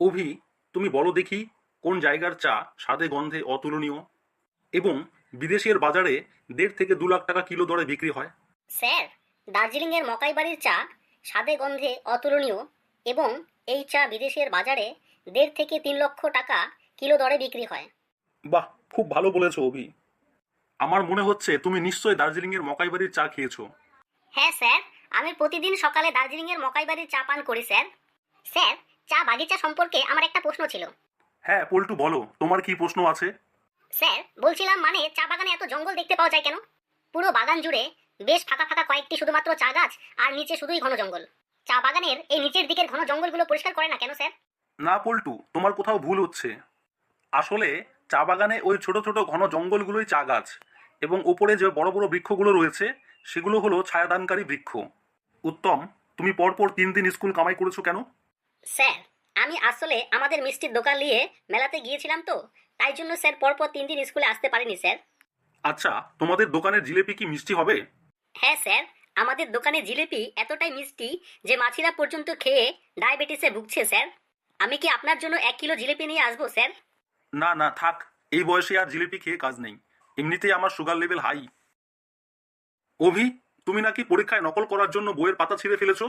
অভি তুমি বলো দেখি কোন জায়গার চা স্বাদে গন্ধে অতুলনীয়? এবং বিদেশের বাজারে দেড় থেকে দু লাখ টাকা কিলো দরে বিক্রি হয়। স্যার দার্জিলিংয়ের মকাই বাড়ির চা স্বাদে গন্ধে অতুলনীয় এবং এই চা বিদেশের বাজারে দেড় থেকে তিন লক্ষ টাকা কিলো দরে বিক্রি হয়। বাহ খুব ভালো বলেছ অভি। আমার মনে হচ্ছে তুমি নিশ্চয়ই দার্জিলিংয়ের মকাইবাড়ির চা খেয়েছো। হ্যাঁ স্যার আমি প্রতিদিন সকালে দার্জিলিংয়ের মকাই বাড়ির চা পান করি স্যার। স্যার চা বাগিচা সম্পর্কে আমার একটা প্রশ্ন ছিল। হ্যাঁ পল্টু বলো তোমার কি প্রশ্ন আছে? স্যার বলছিলাম মানে চা বাগানে এত জঙ্গল দেখতে পাওয়া যায় কেন? পুরো বাগান জুড়ে বেশ ফাঁকা ফাঁকা কয়েকটি শুধুমাত্র চা গাছ আর নিচে শুধুই ঘন জঙ্গল। চা বাগানের এই নিচের দিকের ঘন জঙ্গলগুলো পরিষ্কার করে না কেন স্যার? না পল্টু তোমার কোথাও ভুল হচ্ছে। আসলে চা বাগানে ওই ছোট ছোট ঘন জঙ্গলগুলোই চা গাছ এবং ওপরে যে বড় বড় বৃক্ষগুলো রয়েছে সেগুলো হলো ছায়াদানকারী বৃক্ষ। উত্তম তুমি পরপর তিন দিন স্কুল কামাই করেছ কেন? স্যার আমি আসলে আমাদের মিষ্টির দোকান নিয়ে মেলাতে গিয়েছিলাম তো তাই জন্য স্যার পরপর তিন দিন স্কুলে আসতে পারিনি স্যার। আচ্ছা তোমাদের দোকানের জিলেপি কি মিষ্টি হবে? হ্যাঁ স্যার আমাদের দোকানে জিলিপি এতটাই মিষ্টি যে মাছিরা পর্যন্ত খেয়ে ডায়াবেটিসে ভুগছে স্যার। আমি কি আপনার জন্য এক কিলো জিলিপি নিয়ে আসব স্যার? না না থাক এই বয়সে আর জিলিপি খেয়ে কাজ নেই। এমনিতেই আমার সুগার লেভেল হাই অভি তুমি নাকি পরীক্ষায় নকল করার জন্য বইয়ের পাতা ছিঁড়ে ফেলেছো?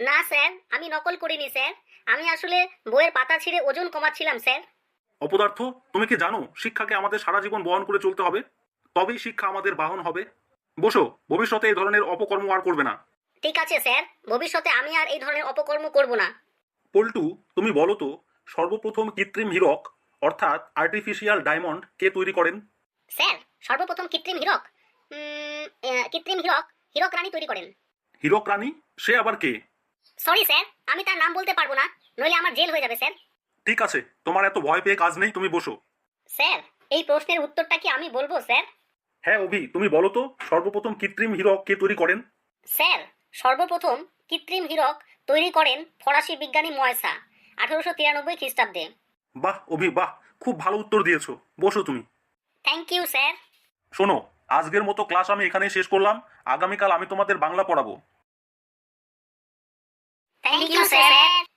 না স্যার আমি নকল করিনি স্যার। আমি আসলে বইয়ের পাতা ছিঁড়ে ওজন কমাচ্ছিলাম স্যার। অপদার্থ তুমি কি জানো শিক্ষাকে আমাদের সারা জীবন বহন করে চলতে হবে? তবেই শিক্ষা আমাদের বাহন হবে। বসো ভবিষ্যতে এই ধরনের অপকর্ম আর করবে না। ঠিক আছে স্যার। ভবিষ্যতে আমি আর এই ধরনের অপকর্ম করব না। পল্টু তুমি বলো তো সর্বপ্রথম কৃত্রিম হীরক অর্থাৎ আর্টিফিশিয়াল ডায়মন্ড কে তৈরি করেন? স্যার সর্বপ্রথম কৃত্রিম হীরক? কৃত্রিম হীরক হীরক রানী তৈরি করেন। হীরক রানী? সে আবার কে? সরি স্যার আমি তার নাম বলতে পারব না নইলে আমার জেল হয়ে যাবে স্যার ঠিক আছে তোমার এত ভয় পেয়ে কাজ নেই তুমি বসো। স্যার এই প্রশ্নের উত্তরটা কি আমি বলব স্যার হ্যাঁ অভি তুমি বলো তো সর্বপ্রথম কৃত্রিম হীরক কে তৈরি করেন? স্যার সর্বপ্রথম কৃত্রিম হীরক তৈরি করেন ফরাসি বিজ্ঞানী ময়সা আঠারোশো তিরানব্বই খ্রিস্টাব্দে। বাহ অভি বাহ খুব ভালো উত্তর দিয়েছ। বসো তুমি। থ্যাংক ইউ স্যার শোনো আজকের মতো ক্লাস আমি এখানেই শেষ করলাম। আগামীকাল আমি তোমাদের বাংলা পড়াবো। Thank you sir